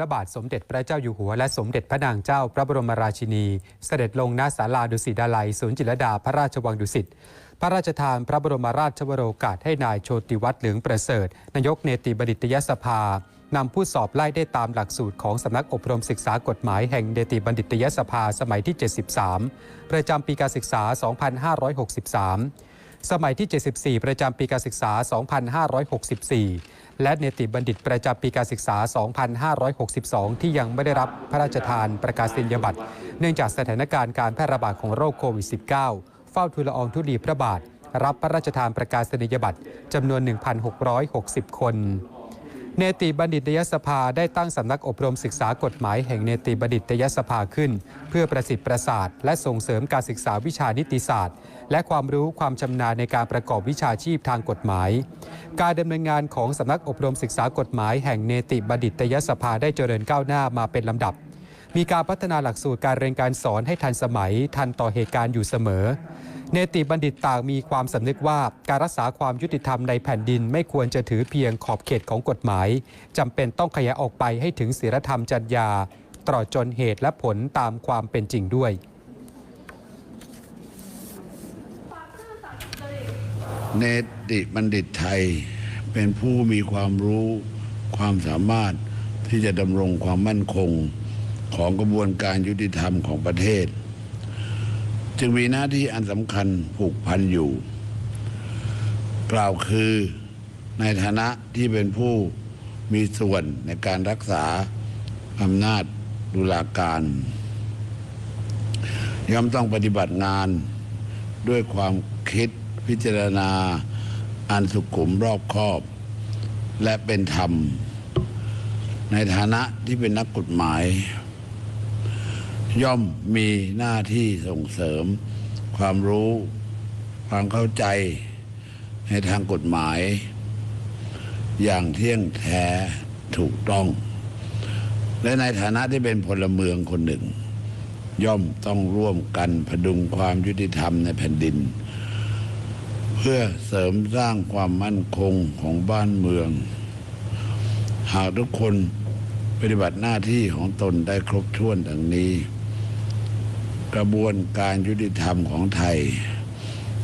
พระบาทสมเด็จพระเจ้าอยู่หัวและสมเด็จพระนางเจ้าพระบรมราชินี เสด็จลงณศาลาดุสิตดาลัยศูนย์จิรดาพระราชวังดุสิตพระราชทานพระบรมราชวโรกาสให้นายโชติวัฒน์เหลืองประเสริฐ นายกเนติบดิตยสภานำผู้สอบไล่ได้ตามหลักสูตรของสำนักอบรมศึกษากฎหมายแห่งเนติบัณฑิตยสภาสมัยที่ 73 ประจำปีการศึกษา 2563 สมัยที่ 74 ประจำปีการศึกษา 2564 และเนติบัณฑิตประจำปีการศึกษา 2562 ที่ยังไม่ได้รับพระราชทานประกาศนียบัตร เนื่องจากสถานการณ์การแพร่ระบาดของโรคโควิด -19 เฝ้าทูลอองธุลีพระบาท รับพระราชทานประกาศนียบัตรจำนวน 1,660 คน เนติบัณฑิตยสภาได้ตั้งสำนักอบรมศึกษากฎหมายแห่งเนติบัณฑิตยสภาขึ้น เพื่อประสิทธิ์ประสาท และส่งเสริมการศึกษาวิชานิติศาสตร์ และความรู้ความชำนาญในการประกอบวิชาชีพทางกฎหมาย การดำเนินงานของสำนักอบรมศึกษากฎหมายแห่งเนติบัณฑิตยสภาได้เจริญก้าวหน้ามาเป็นลำดับ มีการพัฒนาหลักสูตรการเรียนการสอนให้ทันสมัย ทันต่อเหตุการณ์อยู่เสมอ เนติบัณฑิตต่างมีความสำนึกว่าการรักษาความยุติธรรมในแผ่นดินไม่ควรจะถือเพียงขอบเขตของกฎหมายจำเป็นต้องขยายออกไปให้ถึงศีลธรรมจรรยาตลอดจนเหตุและผลตามความเป็นจริงด้วยเนติบัณฑิตไทย เป็นผู้มีความรู้ความสามารถที่จะดำรงความมั่นคง ของกระบวนการยุติธรรมของประเทศ จึงมีหน้าที่อันสำคัญผูกพันอยู่ กล่าวคือในฐานะที่เป็นผู้มีส่วนในการรักษาอำนาจดุลาการ ย่อมต้องปฏิบัติงานด้วยความคิดพิจารณาอันสุขุมรอบคอบ และเป็นธรรม ในฐานะที่เป็นนักกฎหมาย ย่อมมีหน้าที่ส่งเสริม ความรู้ ความเข้าใจในทางกฎหมาย อย่างเที่ยงแท้ถูกต้อง และในฐานะที่เป็นพลเมืองคนหนึ่ง ย่อมต้องร่วมกันพดุงความยุติธรรมในแผ่นดิน เพื่อเสริมสร้างความมั่นคงของบ้านเมือง หากทุกคนปฏิบัติหน้าที่ของตนได้ครบถ้วนดังนี้ ระบวนการยุติธรรมของไทย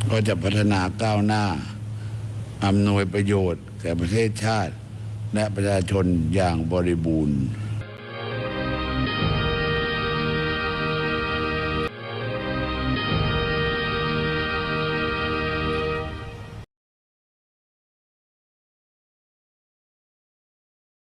ก็จะพัฒนาก้าวหน้าอำนวยประโยชน์แก่ประเทศชาติ และประชาชนอย่างบริบูรณ์